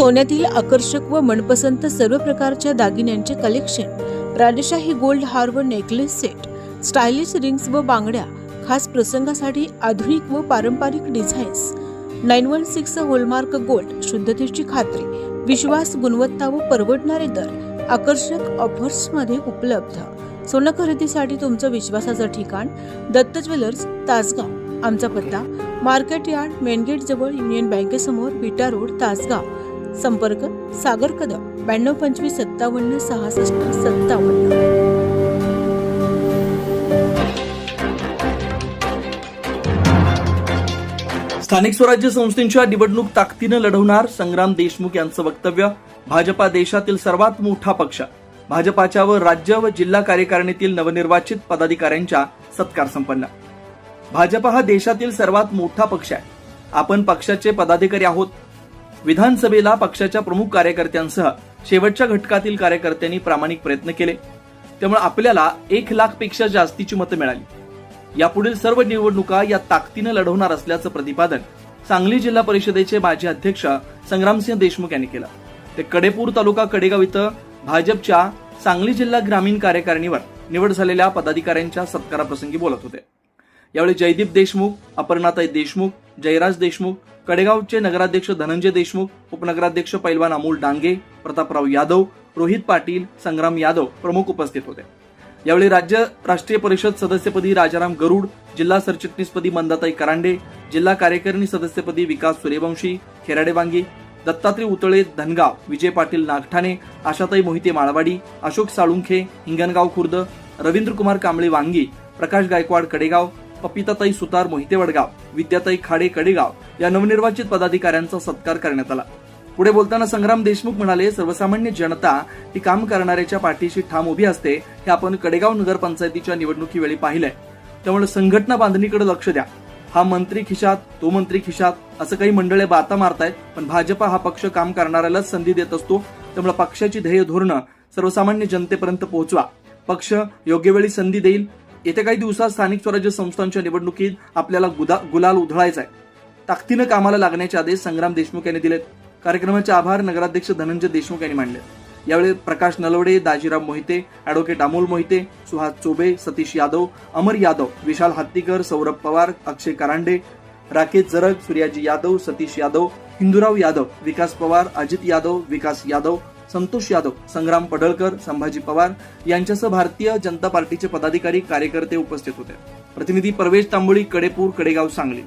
सोन्यातील आकर्षक व मनपसंत सर्व प्रकारच्या दागिन्यांचे कलेक्शन राजशाही गोल्ड हार व नेकलेस सेट स्टायलिश रिंग्स व बांगड्या खास प्रसंगासाठी आधुनिक व पारंपरिक designs nine one six hallmark gold शुद्धतेची खात्री विश्वास गुणवत्ता व परवडणारे दर आकर्षक ऑफर्समध्ये उपलब्ध. सोनं खरेदीसाठी तुमचं विश्वासाचं ठिकाण दत्त ज्वेलर्स तासगाव. आमचा पत्ता मार्केट यार्ड मेनगेट जवळ युनियन बँकेसमोर विटा रोड तासगाव. संपर्क सागर कदम ब्याण्णव पंचवीस सत्तावन्न सहासष्ट सत्तावन्न. स्थानिक स्वराज्य संस्थेच्या निवडणूक ताकदीनं लढवणार संग्राम देशमुख यांचं वक्तव्य भाजपा देशातील सर्वात मोठा पक्ष. भाजपाच्या व राज्य व जिल्हा कार्यकारिणीतील नवनिर्वाचित पदाधिकाऱ्यांच्या सत्कार संपन्न. भाजपा हा देशातील सर्वात मोठा पक्ष आहे. आपण पक्षाचे पदाधिकारी आहोत विधानसभेला पक्षाच्या प्रमुख कार्यकर्त्यांसह शेवटच्या घटकातील कार्यकर्त्यांनी प्रामाणिक प्रयत्न केले. त्यामुळे आपल्याला एक लाखपेक्षा जास्तीची मतं मिळाली. यापुढील सर्व निवडणुका या ताकदीनं लढवणार असल्याचं प्रतिपादन सांगली जिल्हा परिषदेचे माजी अध्यक्ष संग्रामसिंह देशमुख यांनी केलं. ते कडेपूर तालुका कडेगाव इथं भाजपच्या सांगली जिल्हा ग्रामीण कार्यकारिणीवर निवड झालेल्या पदाधिकाऱ्यांच्या सत्काराप्रसंगी बोलत होते. यावेळी जयदीप देशमुख अपर्णाताई देशमुख जयराज देशमुख कडेगावचे नगराध्यक्ष धनंजय देशमुख उपनगराध्यक्ष पैलवान अमोल डांगे प्रतापराव यादव रोहित पाटील संग्राम यादव प्रमुख उपस्थित होते. यावेळी राज्य राष्ट्रीय परिषद सदस्यपदी राजाराम गरुड जिल्हा सरचिटणीसपदी मंदाताई करांडे जिल्हा कार्यकारिणी सदस्यपदी विकास सूर्यवंशी खेराडे वांगी दत्तात्रय उतळे धनगाव विजय पाटील नागठाणे आशाताई मोहिते माळवाडी अशोक साळुंखे हिंगणगाव खुर्द रवींद्रकुमार कांबळे वांगी प्रकाश गायकवाड कडेगाव पपिताताई सुतार मोहिते वडगाव विद्याताई खाडे कडेगाव या नवनिर्वाचित पदाधिकाऱ्यांचा सत्कार करण्यात आला. पुढे बोलताना संग्राम देशमुख म्हणाले सर्वसामान्य जनता ही काम करणाऱ्याच्या पाठीशी ठाम उभी असते हे आपण कडेगाव नगरपंचायतीच्या निवडणुकीवेळी पाहिलंय. त्यामुळे संघटना बांधणीकडे लक्ष द्या. हा मंत्री खिशात तो मंत्री खिशात असं काही मंडळे बाता मारतायत पण भाजपा हा पक्ष काम करणाऱ्यालाच संधी देत असतो त्यामुळे पक्षाची ध्येय धोरणं सर्वसामान्य जनतेपर्यंत पोहोचवा. पक्ष योग्य वेळी संधी देईल येत्या काही दिवसात स्थानिक स्वराज्य संस्थांच्या निवडणुकीत आपल्याला गुदा- गुलाल उधळायचा आहे. ताकदीनं कामाला लागण्याचे आदेश संग्राम देशमुख यांनी दिलेत. कार्यक्रमाचे आभार नगराध्यक्ष धनंजय देशमुख यांनी मांडले यावेळी प्रकाश नलवडे दाजीराव मोहिते अॅडव्होकेट अमोल मोहिते सुहास चोबे सतीश यादव अमर यादव विशाल हत्तीकर सौरभ पवार अक्षय करांडे राकेश जरग सूर्याजी यादव सतीश यादव हिंदुराव यादव विकास पवार अजित यादव विकास यादव संतोष यादव संग्राम पडळकर संभाजी पवार यांच्यासह भारतीय जनता पार्टीचे पदाधिकारी कार्यकर्ते उपस्थित होते. प्रतिनिधी परवेश तांबोळी कडेपूर कडेगाव सांगली.